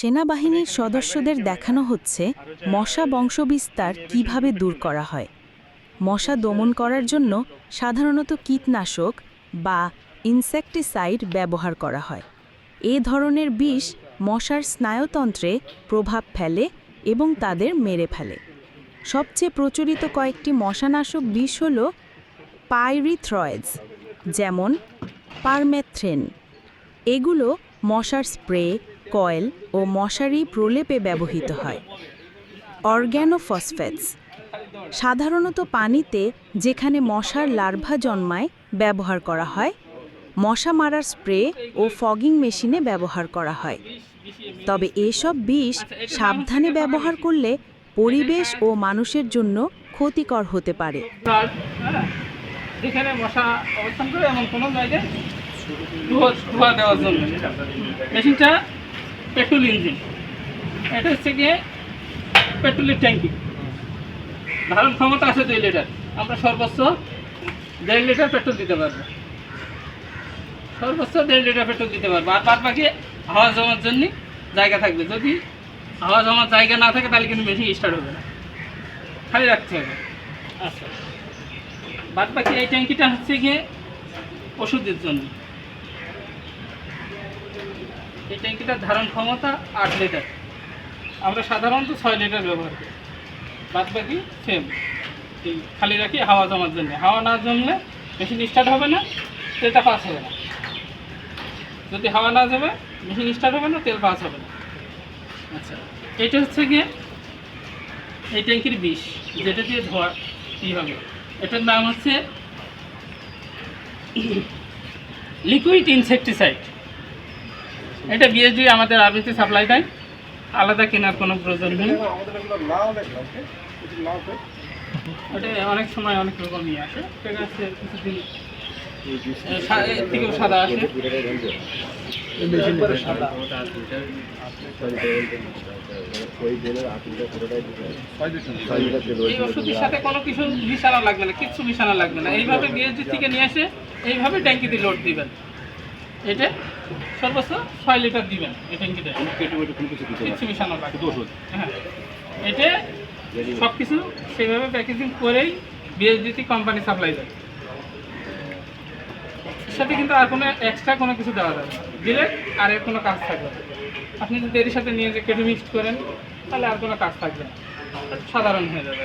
সেনাবাহিনীর সদস্যদের দেখানো হচ্ছে মশা বংশবিস্তার কীভাবে দূর করা হয়। মশা দমন করার জন্য সাধারণত কীটনাশক বা ইনসেকটিসাইড ব্যবহার করা হয়। এ ধরনের বিষ মশার স্নায়ুতন্ত্রে প্রভাব ফেলে এবং তাদের মেরে ফেলে। সবচেয়ে প্রচলিত কয়েকটি মশানাশক বিষ হল পাইরিথ্রয়েডস যেমন পারমেথ্রেন এগুলো মশার স্প্রে কয়েল ও মশারি প্রলেপে ব্যবহৃত হয়। অর্গ্যানোফসফেটস। সাধারণত পানিতে যেখানে মশার লার্ভা জন্মায় ব্যবহার করা হয়, মশা মারার স্প্রে ও ফগিং মেশিনে ব্যবহার করা হয়। তবে এসব বিষ সাবধানে ব্যবহার করলে পরিবেশ ও মানুষের জন্য ক্ষতিকর হতে পারে। মশা অবস্থান করে এমন কোনো জায়গায় ধোয়া দেওয়ার জন্য। মেশিনটা পেট্রোল ইঞ্জিন। এটা হচ্ছে গিয়ে পেট্রোলের ট্যাঙ্কি। ধারণ ক্ষমতা আছে দুই লিটার। আমরা সর্বোচ্চ দেড় লিটার পেট্রোল দিতে পারব। সর্বোচ্চ দেড় লিটার পেট্রোল দিতে পারব। আর বাদ বাকি হাওয়া জমার জন্য জায়গা থাকবে। যদি হাওয়া জমার জায়গা না থাকে, তাহলে কিন্তু মেশিন স্টার্ট হবে না। খালি রাখতে হবে। আচ্ছা। বাদ বাকি এই ট্যাঙ্কিটা হচ্ছে গিয়ে ওষুধের জন্য। এই ট্যাঙ্কিটার ধারণ ক্ষমতা আট লিটার। আমরা সাধারণত ছয় লিটার ব্যবহার করি। বাদ বাকি সেম এই খালি রাখি হাওয়া জমার জন্য। হাওয়া না জমলে মেশিন স্টার্ট হবে না, তেলটা পাস হবে না। যদি হাওয়া না জমে মেশিন স্টার্ট হবে না, তেল পাস হবে না। আচ্ছা এটা হচ্ছে গিয়ে এই ট্যাঙ্কির বিষ, যেটা দিয়ে ধোয়া কী হবে এটার নাম হচ্ছে লিকুইড ইনসেকটিসাইড এটা বিএসডি আমাদের আরবিতে সাপ্লাই দেয়। আলাদা কেনার কোনো প্রয়োজন নেই। অনেক সময় অনেক রকম নিয়ে আসে। ঠিক আছে এর থেকেও সাদা আসে। এই ওষুধের সাথে কোনো কিছু মিশানো লাগবে না, কিচ্ছু মিশানো লাগবে না। এইভাবে বিএসডি থেকে নিয়ে আসে এইভাবে ট্যাঙ্কিতে লোড দিবেন। এটা সর্বোচ্চ ছয় লিটার দিবেন এই ট্যাঙ্কিতে। কিচ্ছু মিশানো ওষুধ। হ্যাঁ। এটা সব কিছু সেইভাবে প্যাকেজিং করেই বিএসডিটি কোম্পানি সাপ্লাই দেয়। সাথে কিন্তু আর কোনো এক্সট্রা কোনো কিছু দেওয়া যাবে দিলে আর এর কোনো কাজ থাকবে আপনি যদি এর সাথে নিয়ে যে কেটে মিক্সড করেন তাহলে আর কোনো কাজ থাকবে না। সাধারণ হয়ে যাবে।